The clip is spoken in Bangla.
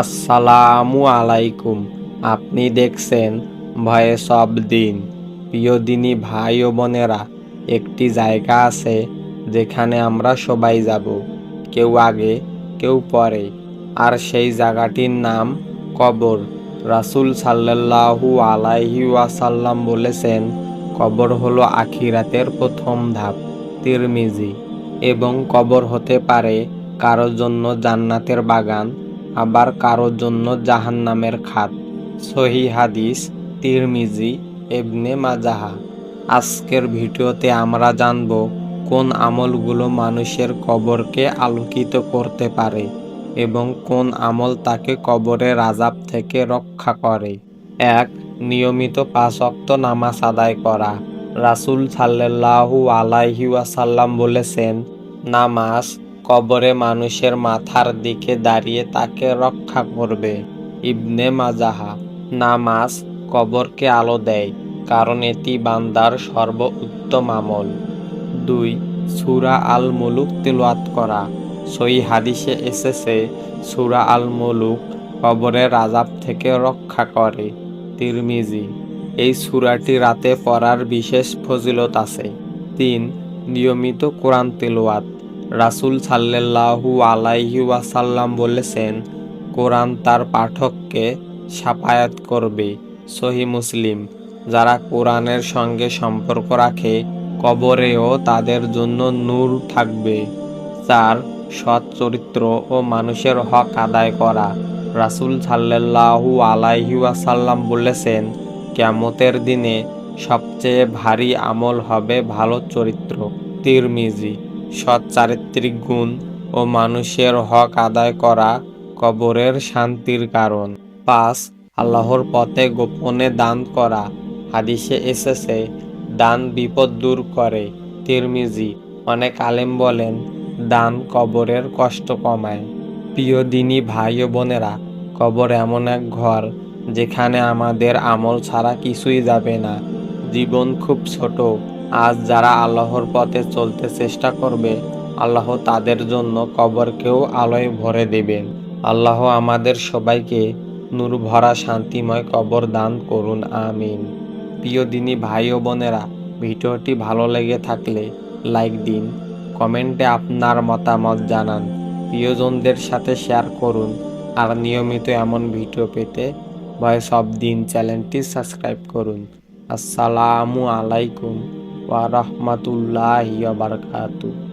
আসসালামু আলাইকুম। আপনি দেখছেন ভয়ে সব দিন। প্রিয় দিনী ভাই ও বোনেরা, একটি জায়গা আছে যেখানে আমরা সবাই যাব, কেউ আগে, কেউ পরে। আর সেই জায়গাটির নাম কবর। রাসূল সাল্লাল্লাহু আলাইহি ওয়াসাল্লাম বলেছেন, কবর হলো আখিরাতের প্রথম ধাপ। তিরমিজি, এবং কবর হতে পারে কারোর জন্য জান্নাতের বাগান আবার কারোর জন্য জাহান্নামের খাত। সহি হাদিস, তিরমিজি এবনে মাজাহা। আজকের ভিডিওতে আমরা জানব কোন আমলগুলো মানুষের কবরকে আলোকিত করতে পারে এবং কোন আমল তাকে কবরের আজাব থেকে রক্ষা করে। এক, নিয়মিত পাঁচ ওয়াক্ত নামাজ আদায় করা। রাসূল সাল্লাল্লাহু আলাইহি ওয়াসাল্লাম বলেছেন, নামাজ কবরে মানুষের মাথার দিকে দাঁড়িয়ে তাকে রক্ষা করবে। ইবনে মাজাহা নামাজ কবরকে আলো দেয়, কারণ এটি বান্দার সর্ব উত্তম আমল। দুই, সুরা আল মুলুক তেলাওয়াত করা। সই হাদিসে এসেছে, সুরা আল মুলুক কবরের রাজাব থেকে রক্ষা করে। তিরমিজি, এই সুরাটি রাতে পড়ার বিশেষ ফজিলত আছে। তিন, নিয়মিত কোরআন তেলাওয়াত। রাসূল সাল্লাল্লাহু আলাইহি ওয়াসাল্লাম বলেছেন, কোরআন তার পাঠককে সাফায়াত করবে। সহি মুসলিম, যারা কোরআনের সঙ্গে সম্পর্ক রাখে, কবরেও তাদের জন্য নূর থাকবে। চার, সৎ চরিত্র ও মানুষের হক আদায় করা। রাসূল সাল্লাল্লাহু আলাইহি ওয়াসাল্লাম বলেছেন কেমতের দিনে সবচেয়ে ভারী আমল হবে ভালো চরিত্র। তিরমিজি সৎ চারিত্রিক গুণ ও মানুষের হক আদায় করা কবরের শান্তির কারণ। পাঁচ, আল্লাহর পথে গোপনে দান করা। হাদিসে এসেছে, দান বিপদ দূর করে। তিরমিজি, অনেক আলেম বলেন, দান কবরের কষ্ট কমায়। প্রিয় দিনী ভাই ও বোনেরা, কবর এমন এক ঘর, যেখানে আমাদের আমল ছাড়া কিছুই যাবে না। জীবন খুব ছোট। আজ যারা আল্লাহর পথে চলতে চেষ্টা করবে, আল্লাহ তাদের জন্য কবরকেও আলোয় ভরে দেবেন। আল্লাহ আমাদের সবাইকে নূর ভরা শান্তিময় কবর দান করুন, আমিন। প্রিয় দিনী ভাই ও বোনেরা, ভিডিওটি ভালো লেগে থাকলে লাইক দিন, কমেন্টে আপনার মতামত জানান, প্রিয়জনদের সাথে শেয়ার করুন, আর নিয়মিত এমন ভিডিও পেতে ভয়েস অব দিন চ্যানেলটি সাবস্ক্রাইব করুন। আসসালামু আলাইকুম। ওয়া রাহমাতুল্লাহি ওয়া বারাকাতুহু।